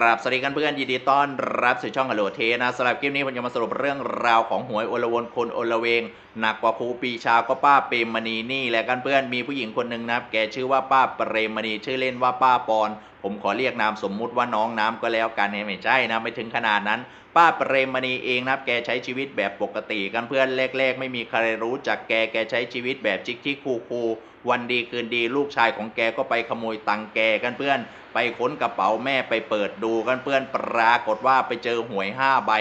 ครับสวัสดีกันเพื่อนยินดีต้อนรับสู่ช่องฮัลโหลเทนะสำหรับคลิปนี้ผมจะมาสรุปเรื่องราวของหวยโอลวนคนโอลเวง หนักกว่าครูปีชาก็ป้าเปรมมณีนี่แหละกันเพื่อนมีผู้หญิงคนหนึ่งนะครับแกชื่อว่าป้าเปรมมณีชื่อเล่นว่าป้าปอนผมขอเรียกนามสมมุติว่าน้องน้ำก็แล้วกันเนี่ยไม่ใช่นะไม่ถึงขนาดนั้น ป้าเปรมมณีเองนะครับ แกใช้ชีวิตแบบปกติกันเพื่อนแรก ๆ ไม่มีใครรู้จักแก แกใช้ชีวิตแบบชิคชิคคูคูวันดีคืนดีลูกชายของแกก็ไปขโมยตังแกกันเพื่อน ไปค้นกระเป๋าแม่ไปเปิดดูกันเพื่อนปรากฏว่าไปเจอหวย5ใบ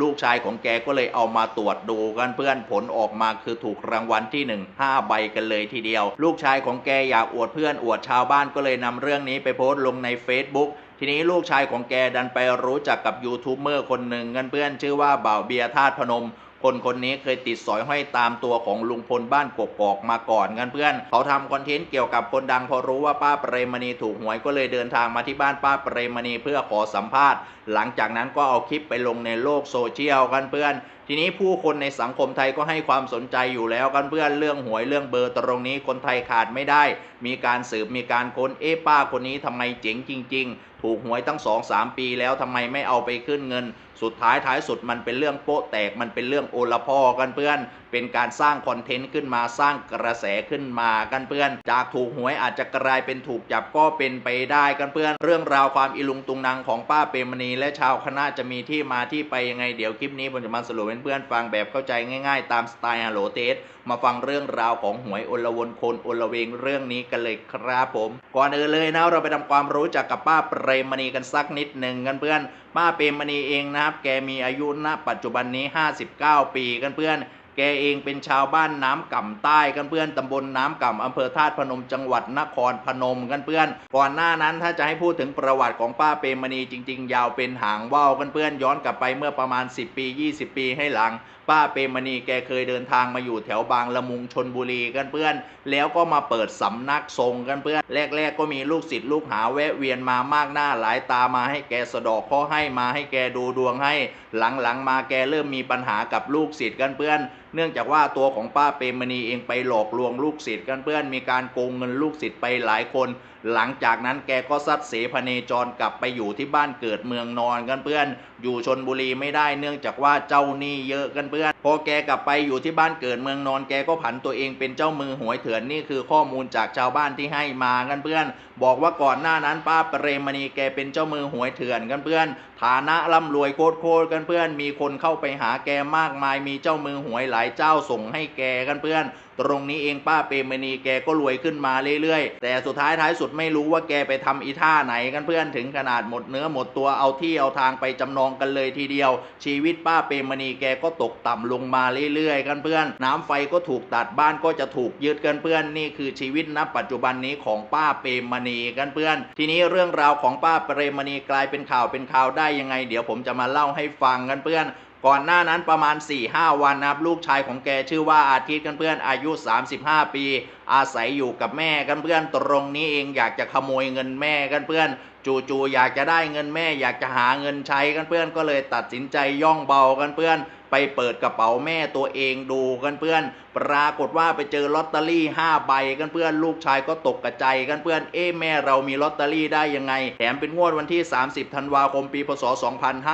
ลูกชายของแกก็เลยเอามาตรวจดูกันเพื่อนผลออกมาคือถูกรางวัลที่1 5ใบกันเลยทีเดียว ลูกชายของแกอยากอวดเพื่อนอวดชาวบ้านก็เลยนำเรื่องนี้ไปโพสต์ลงใน Facebook ทีนี้ลูกชายของแกดันไปรู้จักกับยูทูบเบอร์คนหนึ่งกันเพื่อนชื่อว่าบ่าวเบียร์ธาตุพนม คนคนนี้เคยติดสอยห้อยตามตัวของลุงพลบ้านกกอกมาก่อนกันเพื่อน เขาทำคอนเทนต์เกี่ยวกับคนดังพอรู้ว่าป้าเปรมณีถูกหวยก็เลยเดินทางมาที่บ้านป้าเปรมณีเพื่อขอสัมภาษณ์ หลังจากนั้นก็เอาคลิปไปลงในโลกโซเชียลกันเพื่อนทีนี้ผู้คนในสังคมไทยก็ให้ความสนใจอยู่แล้วกันเพื่อนเรื่องหวยเรื่องเบอร์ตรงนี้คนไทยขาดไม่ได้ มีการสืบมีการค้นเอ๊ะป้าคนนี้ทำไมเจ๋งจริง ๆถูกหวยตั้งสองสามปีแล้วทำไมไม่เอาไปขึ้นเงิน สุดท้ายท้ายสุดมันเป็นเรื่องโป๊ะแตกมันเป็นเรื่องโอละพ่อกันเพื่อน เป็นการสร้างคอนเทนต์ขึ้นมาสร้างกระแสขึ้นมากันเพื่อน จากถูกหวยอาจจะกลายเป็นถูกจับก็เป็นไปได้กันเพื่อน เรื่องราวความอิลุงตุงนางของป้าเปรมณีและชาวคณะจะมีที่มาที่ไปยังไงเดี๋ยวคลิปนี้ผมจะมาสรุปให้เพื่อนๆฟังแบบเข้าใจง่าย ๆ ตามสไตล์ฮัลโหลเทสมาฟังเรื่องราวของหวยอลวนคนอลเวงเรื่องนี้กันเลยครับผม ก่อนอื่นเลยนะเราไปทำความรู้จักกับป้าเปรมณีกันสักนิดหนึ่งกันเพื่อน ป้าเปรมณีเองนะครับ แกมีอายุณปัจจุบันนี้ 59 ปีกันเพื่อน แกเองเป็นชาวบ้านน้ำก่ำใต้กันเพื่อนตำบลน้ำก่ำอำเภอธาตุพนมจังหวัดนครพนมกันเพื่อน ก่อนหน้านั้นถ้าจะให้พูดถึงประวัติของป้าเปรมณีจริง ๆ ยาวเป็นหางว่าวกันเพื่อนย้อนกลับไปเมื่อประมาณ 10 ปี 20 ปีให้หลัง ป้าเปรมณีแกเคยเดินทางมาอยู่แถวบางละมุงชนบุรีกันเพื่อน แล้วก็มาเปิดสำนักทรงกันเพื่อนแรก ๆ ก็มีลูกศิษย์ลูกหาแวะเวียนมามากหน้าหลายตามาให้แกสะดอกข้อให้มาให้แกดูดวงให้ หลังๆมาแกเริ่มมีปัญหากับลูกศิษย์กันเพื่อน เนื่องจากว่าตัวของป้าเปรมณีเองไปหลอกลวงลูกศิษย์กันเพื่อนมีการโกงเงินลูกศิษย์ไปหลายคน หลังจากนั้นแกก็ซัดเสพเนจรกลับไปอยู่ที่บ้านเกิดเมืองนอนกันเพื่อน อยู่ชนบุรีไม่ได้เนื่องจากว่าเจ้าหนี้เยอะกันเพื่อน พอแกกลับไปอยู่ที่บ้านเกิดเมืองนอนแกก็ผันตัวเองเป็นเจ้ามือหวยเถื่อนนี่คือข้อมูลจากชาวบ้านที่ให้มากันเพื่อน บอกว่าก่อนหน้านั้นป้าเปรมณีแกเป็นเจ้ามือหวยเถื่อนกันเพื่อน ฐานะร่ำรวยโคตรๆกันเพื่อน มีคนเข้าไปหาแกมากมายมีเจ้ามือหวยหลายเจ้าส่งให้แกกันเพื่อน ตรงนี้เองป้าเปรมณีแกก็รวยขึ้นมาเรื่อยๆ แต่สุดท้ายท้ายสุดไม่รู้ว่าแกไปทำอีท่าไหนกันเพื่อนถึงขนาดหมดเนื้อหมดตัวเอาที่เอาทางไปจำนองกันเลยทีเดียว ชีวิตป้าเปรมณีแกก็ตกต่ำลงมาเรื่อยๆ กันเพื่อน น้ำไฟก็ถูกตัดบ้านก็จะถูกยึดกันเพื่อนนี่คือชีวิตณปัจจุบันนี้ของป้าเปรมณีกันเพื่อน ทีนี้เรื่องราวของป้าเปรมณีกลายเป็นข่าวเป็นข่าวได้ยังไง เดี๋ยวผมจะมาเล่าให้ฟังกันเพื่อน ก่อนหน้านั้นประมาณ 4-5 วันนะครับ ลูกชายของแกชื่อว่าอาทิตย์กันเพื่อนอายุ 35 ปี อาศัยอยู่กับแม่กันเพื่อนตรงนี้เองอยากจะขโมยเงินแม่กันเพื่อน จู่ๆอยากจะได้เงินแม่อยากจะหาเงินใช้กันเพื่อนก็เลยตัดสินใจย่องเบากันเพื่อนไปเปิดกระเป๋าแม่ตัวเองดูกันเพื่อน ปรากฏว่าไปเจอลอตเตอรี่ 5 ใบกันเพื่อนลูกชายก็ตกกระใจกันเพื่อนเอ๊ะแม่เรามีลอตเตอรี่ได้ยังไง แถมเป็นงวดวันที่ 30 ธันวาคมปีพศ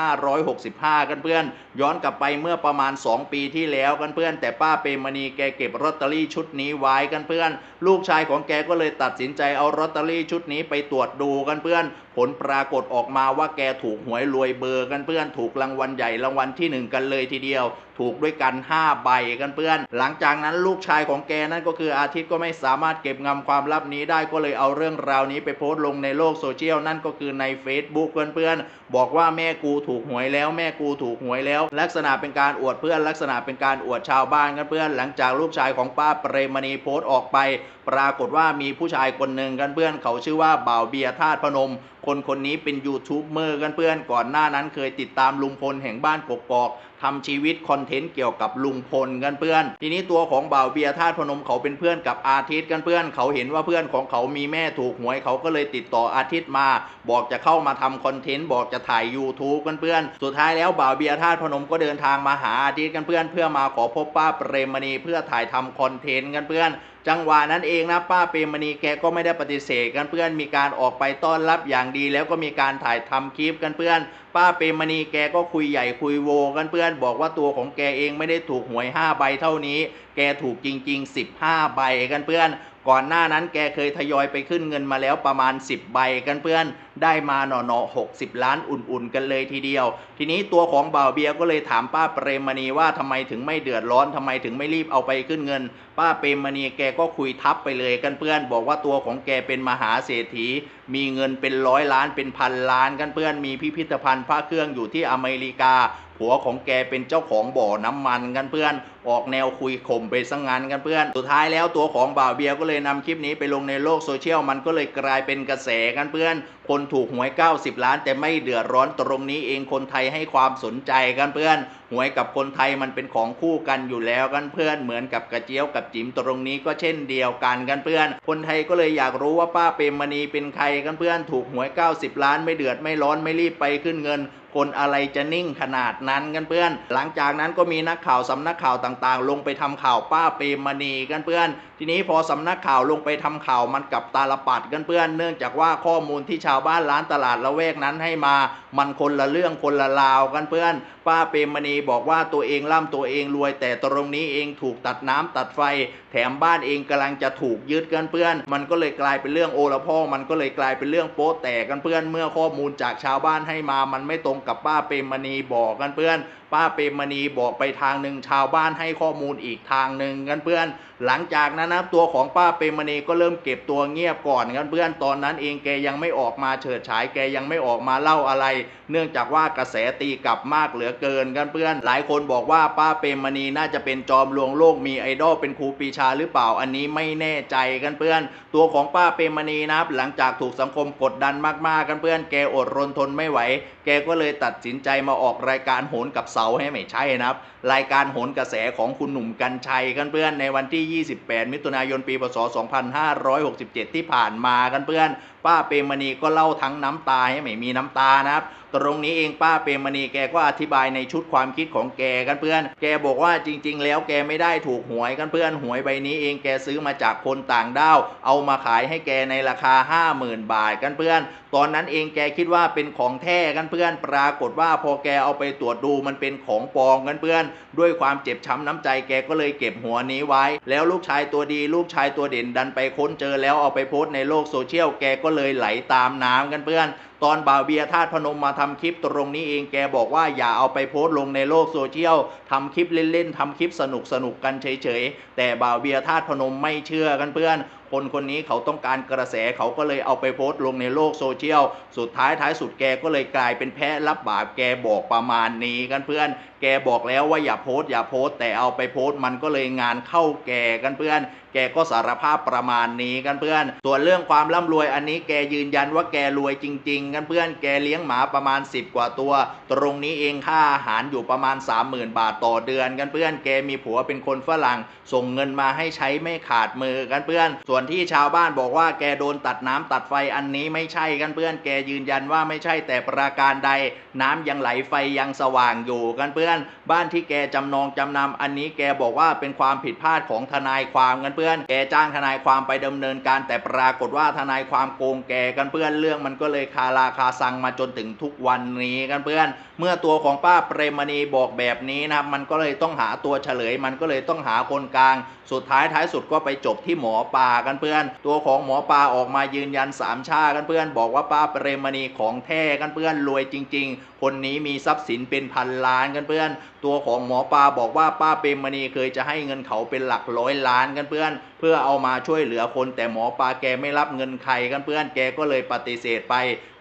2565 กันเพื่อน ย้อนกลับไปเมื่อประมาณ 2 ปีที่แล้วกันเพื่อน แต่ป้าเปรมณีแกเก็บลอตเตอรี่ชุดนี้ไว้กันเพื่อน ลูกชายของแกก็เลยตัดสินใจเอาลอตเตอรี่ชุดนี้ไปตรวจดูกันเพื่อนผลปรากฏออกมาว่าแกถูกหวยรวยเบอร์กันเพื่อนถูกรางวัลใหญ่รางวัลที่หนึ่งกันเลยทีเดียว ถูกด้วยกัน 5 ใบกันเพื่อน หลังจากนั้นลูกชายของแกนั่นก็คืออาทิตย์ก็ไม่สามารถเก็บงำความลับนี้ได้ก็เลยเอาเรื่องราวนี้ไปโพสต์ลงในโลกโซเชียลนั่นก็คือใน Facebook เพื่อนๆบอกว่าแม่กูถูกหวยแล้วแม่กูถูกหวยแล้ว ลักษณะเป็นการอวดเพื่อน ลักษณะเป็นการอวดชาวบ้านกันเพื่อน หลังจากลูกชายของป้าเปรมณีโพสต์ออกไป ปรากฏว่ามีผู้ชายคนหนึ่งกันเพื่อนเขาชื่อว่าบ่าวเบียร์ธาตุพนมคนคนนี้เป็นยูทูบเบอร์กันเพื่อนก่อนหน้านั้นเคยติดตามลุงพลแห่งบ้านกกอก ทำชีวิตคอนเทนต์เกี่ยวกับลุงพลกันเพื่อน ทีนี้ตัวของบ่าวเบียร์ธาตุพนมเขาเป็นเพื่อนกับอาทิตย์กันเพื่อน เขาเห็นว่าเพื่อนของเขามีแม่ถูกหวยเขาก็เลยติดต่ออาทิตย์มา บอกจะเข้ามาทำคอนเทนต์บอกจะถ่าย YouTube กันเพื่อน สุดท้ายแล้วบ่าวเบียร์ธาตุพนมก็เดินทางมาหาอาทิตย์กันเพื่อน เพื่อมาขอพบป้าเปรมณีเพื่อถ่ายทำคอนเทนต์กันเพื่อนจังหวะนั้นเองนะป้าเปรมณีแกก็ไม่ได้ปฏิเสธกันเพื่อนมีการออกไปต้อนรับอย่างดี แล้วก็มีการถ่ายทำคลิปกันเพื่อน ป้าเปรมณีแกก็คุยใหญ่คุยโวกันเพื่อนบอกว่าตัวของแกเองไม่ได้ถูกหวย 5 ใบเท่านี้ แกถูกจริง ๆ 15 ใบกันเพื่อน ก่อนหน้านั้นแกเคยทยอยไปขึ้นเงินมาแล้วประมาณ 10 ใบกันเพื่อน ได้มาหน่อๆ60 ล้านอุ่นๆ กันเลยทีเดียว ทีนี้ตัวของบ่าวเบียก็เลยถามป้าเปรมณีว่าทำไมถึงไม่เดือดร้อนทำไมถึงไม่รีบเอาไปขึ้นเงินป้าเปรมมณีแกก็คุยทับไปเลยกันเพื่อน บอกว่าตัวของแกเป็นมหาเศรษฐี มีเงินเป็นร้อยล้านเป็นพันล้านกันเพื่อนมีพิพิธภัณฑ์พระเครื่องอยู่ที่อเมริกา ผัวของแกเป็นเจ้าของบ่อน้ำมันกันเพื่อนออกแนวคุยข่มไปซะงงั้นกันเพื่อน สุดท้ายแล้วตัวของบ่าวเบียก็เลยนำคลิปนี้ไปลงในโลกโซเชียลมันก็เลยกลายเป็นกระแสกันเพื่อนคนถูกหวย 90 ล้าน แต่ไม่เดือดร้อนตรงนี้เองคนไทยให้ความสนใจกันเพื่อน หวยกับคนไทยมันเป็นของคู่กันอยู่แล้วกันเพื่อนเหมือนกับกระเจี๊ยวกับจิ๋มตรงนี้ก็เช่นเดียวกันกันเพื่อน คนไทยก็เลยอยากรู้ว่าป้าเปรมมณีเป็นใครกันเพื่อนถูกหวย 90 ล้านไม่เดือดไม่ร้อนไม่รีบไปขึ้นเงิน คนอะไรจะนิ่งขนาดนั้นกันเพื่อน หลังจากนั้นก็มีนักข่าวสำนักข่าวต่างๆ ลงไปทำข่าวป้าเปรมมณีกันเพื่อน ทีนี้พอสำนักข่าวลงไปทำข่าวมันกับตาลปัดกันเพื่อน เนื่องจากว่าข้อมูลที่ชาวบ้านร้านตลาดละแวกนั้นให้มา มันคนละเรื่องคนละราวกันเพื่อน ป้าเปรมมณีบอกว่าตัวเองร่ำตัวเองรวย แต่ตรงนี้เองถูกตัดน้ำตัดไฟ แถมบ้านเองกำลังจะถูกยึดกันเพื่อน มันก็เลยกลายเป็นเรื่องโอละพ่อมันก็เลยกลายเป็นเรื่องโป๊ะแตกกันเพื่อนเมื่อข้อมูลจากชาวบ้านให้มามันไม่ตรงกับป้าเปรมมณีบอกกันเพื่อน ป้าเปรมมณีบอกไปทางหนึ่งชาวบ้านให้ข้อมูลอีกทางหนึ่งกันเพื่อน หลังจากนั้นนะตัวของป้าเปรมมณีก็เริ่มเก็บตัวเงียบก่อนกันเพื่อนตอนนั้นเองแกยังไม่ออกมาเฉิดฉายแกยังไม่ออกมาเล่าอะไร เนื่องจากว่ากระแสตีกลับมากเหลือเกินกันเพื่อน หลายคนบอกว่าป้าเปรมมณีน่าจะเป็นจอมลวงโลกมีไอดอลเป็นครูปีชาหรือเปล่าอันนี้ไม่แน่ใจกันเพื่อน ตัวของป้าเปรมมณีนะครับหลังจากถูกสังคมกดดันมากๆกันเพื่อน แกอดรนทนไม่ไหว แกก็เลยตัดสินใจมาออกรายการโหนกับเสาให้ไม่ใช่นะครับ รายการโหนกระแสของคุณหนุ่มกัญชัยกันเพื่อนในวันที่ 28 มิถุนายนปีพศ 2567 ที่ผ่านมากันเพื่อน ป้าเปรมมณีก็เล่าทั้งน้ำตาให้ไม่มีน้ำตานะครับ ตรงนี้เองป้าเปรมมณีแกก็อธิบายในชุดความคิดของแกกันเพื่อน แกบอกว่าจริง ๆ แล้วแกไม่ได้ถูกหวยกันเพื่อนหวยใบนี้เองแกซื้อมาจากคนต่างด้าวเอามาขายให้แกในราคา 50,000 บาทกันเพื่อน ตอนนั้นเองแกคิดว่าเป็นของแท้กันเพื่อน ปรากฏว่าพอแกเอาไปตรวจดูมันเป็นของปลอมกันเพื่อน ด้วยความเจ็บช้ำน้ำใจแกก็เลยเก็บหัวนี้ไว้ แล้วลูกชายตัวดี ลูกชายตัวเด่นดันไปค้นเจอแล้วเอาไปโพสต์ในโลกโซเชียลแกก็เลยไหลตามน้ำกันเพื่อน ตอนบ่าวเบียร์ธาตุพนมมาทำคลิปตรงนี้เองแกบอกว่าอย่าเอาไปโพสต์ลงในโลกโซเชียลทำคลิปเล่นๆทำคลิปสนุกสนุกๆกันเฉยๆ แต่บ่าวเบียร์ธาตุพนมไม่เชื่อกันเพื่อนคนคนนี้เขาต้องการกระแสเขาก็เลยเอาไปโพสต์ลงในโลกโซเชียล สุดท้ายท้ายสุดแกก็เลยกลายเป็นแพ้รับบาปแกบอกประมาณนี้กันเพื่อน แกบอกแล้วว่าอย่าโพสต์อย่าโพสต์แต่เอาไปโพสต์มันก็เลยงานเข้าแกกันเพื่อน แกก็สารภาพประมาณนี้กันเพื่อน ส่วนเรื่องความร่ำรวยอันนี้แกยืนยันว่าแกรวยจริง ๆกันเพื่อนแกเลี้ยงหมาประมาณ 10 กว่าตัว ตรงนี้เองค่าอาหารอยู่ประมาณ 30,000 บาทต่อเดือนกันเพื่อนแกมีผัวเป็นคนฝรั่ง ส่งเงินมาให้ใช้ไม่ขาดมือกันเพื่อน ส่วนที่ชาวบ้านบอกว่าแกโดนตัดน้ำตัดไฟอันนี้ไม่ใช่กันเพื่อนแกยืนยันว่าไม่ใช่แต่ประการใด น้ำยังไหลไฟยังสว่างอยู่กันเพื่อน บ้านที่แกจำนองจำนำอันนี้แกบอกว่าเป็นความผิดพลาดของทนายความกันเพื่อน แกจ้างทนายความไปดำเนินการ แต่ปรากฏว่าทนายความโกงแกกันเพื่อนเรื่องมันก็เลยคาราราคาซังมาจนถึงทุกวันนี้กันเพื่อน เมื่อตัวของป้าเปรมณีบอกแบบนี้นะครับมันก็เลยต้องหาตัวเฉลย มันก็เลยต้องหาคนกลาง สุดท้ายท้ายสุดก็ไปจบที่หมอปลากันเพื่อน ตัวของหมอปลาออกมายืนยันสามชากันเพื่อน บอกว่าป้าเปรมณีของแท้กันเพื่อนรวยจริง ๆ คนนี้มีทรัพย์สินเป็นพันล้านกันเพื่อน ตัวของหมอปลาบอกว่าป้าเปรมมณีเคยจะให้เงินเขาเป็นหลักร้อยล้านกันเพื่อน เพื่อเอามาช่วยเหลือคนแต่หมอปลาแกไม่รับเงินใครกันเพื่อนแกก็เลยปฏิเสธไป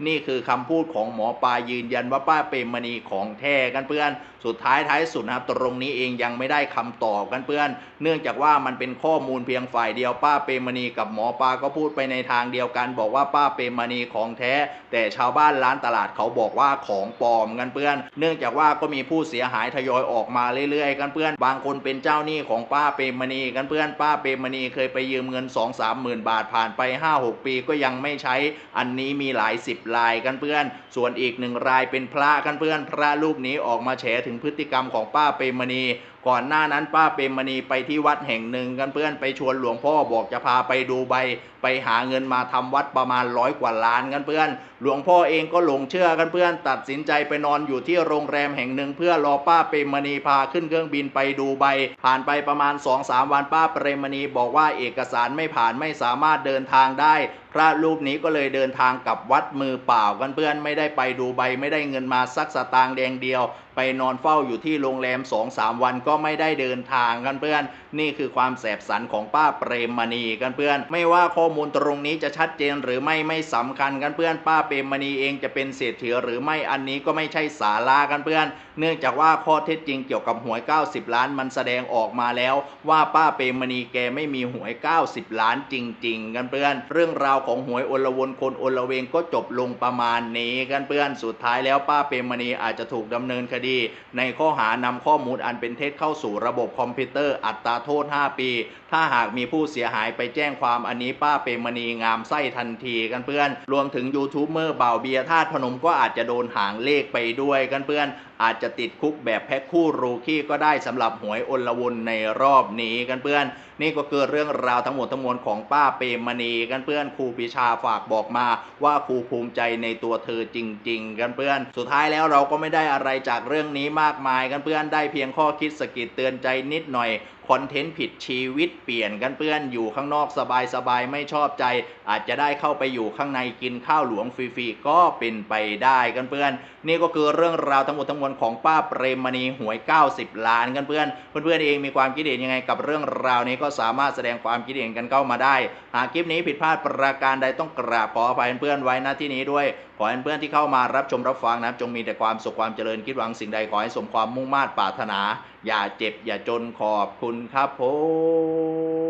นี่คือคำพูดของหมอปลายืนยันว่าป้าเปรมมณีของแท้กันเพื่อน สุดท้ายท้ายสุดนะครับตรงนี้เองยังไม่ได้คำตอบกันเพื่อน เนื่องจากว่ามันเป็นข้อมูลเพียงฝ่ายเดียวป้าเปรมณีกับหมอปลาก็พูดไปในทางเดียวกัน บอกว่าป้าเปรมณีของแท้ แต่ชาวบ้านร้านตลาดเขาบอกว่าของปลอมกันเพื่อน เนื่องจากว่าก็มีผู้เสียหายทยอยออกมาเรื่อยๆ กันเพื่อน บางคนเป็นเจ้าหนี้ของป้าเปรมณีกันเพื่อนป้าเปรมณีเคยไปยืมเงิน 2 3หมื่นบาทผ่านไป 5-6 ปีก็ยังไม่ใช้อันนี้มีหลายสิบรายกันเพื่อน ส่วนอีกหนึ่งรายเป็นพระกันเพื่อนพระรูปนี้ออกมาแฉถึงพฤติกรรมของป้าเปรมณี ก่อนหน้านั้นป้าเปรมมณีไปที่วัดแห่งหนึ่งกันเพื่อนไปชวนหลวงพ่อบอกจะพาไปดูใบ ไปหาเงินมาทำวัดประมาณร้อยกว่าล้านกันเพื่อน หลวงพ่อเองก็หลงเชื่อกันเพื่อน ตัดสินใจไปนอนอยู่ที่โรงแรมแห่งหนึ่ง เพื่อรอป้าเปรมมณีพาขึ้นเครื่องบินไปดูใบ ผ่านไปประมาณ2-3วันป้าเปรมมณีบอกว่าเอกสารไม่ผ่านไม่สามารถเดินทางได้พระรูปนี้ก็เลยเดินทางกับวัดมือเปล่ากันเพื่อนไม่ได้ไปดูใบไม่ได้เงินมาสักสตางค์แดงเดียว ไปนอนเฝ้าอยู่ที่โรงแรม2-3วันก็็ไม่ได้เดินทางกันเพื่อน นี่คือความแสบสันของป้าเปรมมณีกันเพื่อน ไม่ว่าข้อมูลตรงนี้จะชัดเจนหรือไม่ไม่สำคัญกันเพื่อน ป้าเปรมมณีเองจะเป็นเศรษฐีหรือไม่อันนี้ก็ไม่ใช่สาระกันเพื่อน เนื่องจากว่าข้อเท็จจริงเกี่ยวกับหวย 90 ล้านมันแสดงออกมาแล้ว ว่าป้าเปรมมณีแกไม่มีหวย 90 ล้านจริง ๆ กันเพื่อน เรื่องราวของหวยอลวนคนอลเวงก็จบลงประมาณนี้กันเพื่อนสุดท้ายแล้วป้าเปรมมณีอาจจะถูกดำเนินคดี ในข้อหานำข้อมูลอันเป็นเท็จเข้าสู่ระบบคอมพิวเตอร์อัตราโทษ 5 ปี ถ้าหากมีผู้เสียหายไปแจ้งความอันนี้ป้าเปรมณีงามไส้ทันทีกันเพื่อน รวมถึงยูทูบเบอร์เบาเบียร์ธาตุพนมก็อาจจะโดนหางเลขไปด้วยกันเพื่อน อาจจะติดคุกแบบแพ็คคู่รูคี้ก็ได้สำหรับหวยอลวนในรอบนี้กันเพื่อน นี่ก็คือเรื่องราวทั้งหมดทั้งมวลของป้าเปรมณีกันเพื่อนครูปิชาฝากบอกมาว่าครูภูมิใจในตัวเธอจริง ๆ กันเพื่อน สุดท้ายแล้วเราก็ไม่ได้อะไรจากเรื่องนี้มากมายกันเพื่อนได้เพียงข้อคิดสะกิดเตือนใจนิดหน่อยคอนเทนต์ผิดชีวิตเปลี่ยนกันเพื่อนอยู่ข้างนอกสบายๆ ไม่ชอบใจ อาจจะได้เข้าไปอยู่ข้างในกินข้าวหลวงฟรีๆ ก็เป็นไปได้กันเพื่อน นี่ก็คือเรื่องราวทั้งหมดทั้งมวลของป้าเปรมมณีหวย 90 ล้านกันเพื่อน เพื่อนๆเองมีความคิดเห็นยังไงกับเรื่องราวนี้ก็สามารถแสดงความคิดเห็นกันเข้ามาได้ หากคลิปนี้ผิดพลาดประการใดต้องกราบขออภัยเพื่อนไว้ณที่นี้ด้วย อให้เพื่อนที่เข้ามารับชมรับฟังนะครับ จงมีแต่ความสุขความเจริญคิดหวังสิ่งใดขอให้สมความมุ่งมา่ปรารถนา อย่าเจ็บอย่าจนขอบคุณครับผ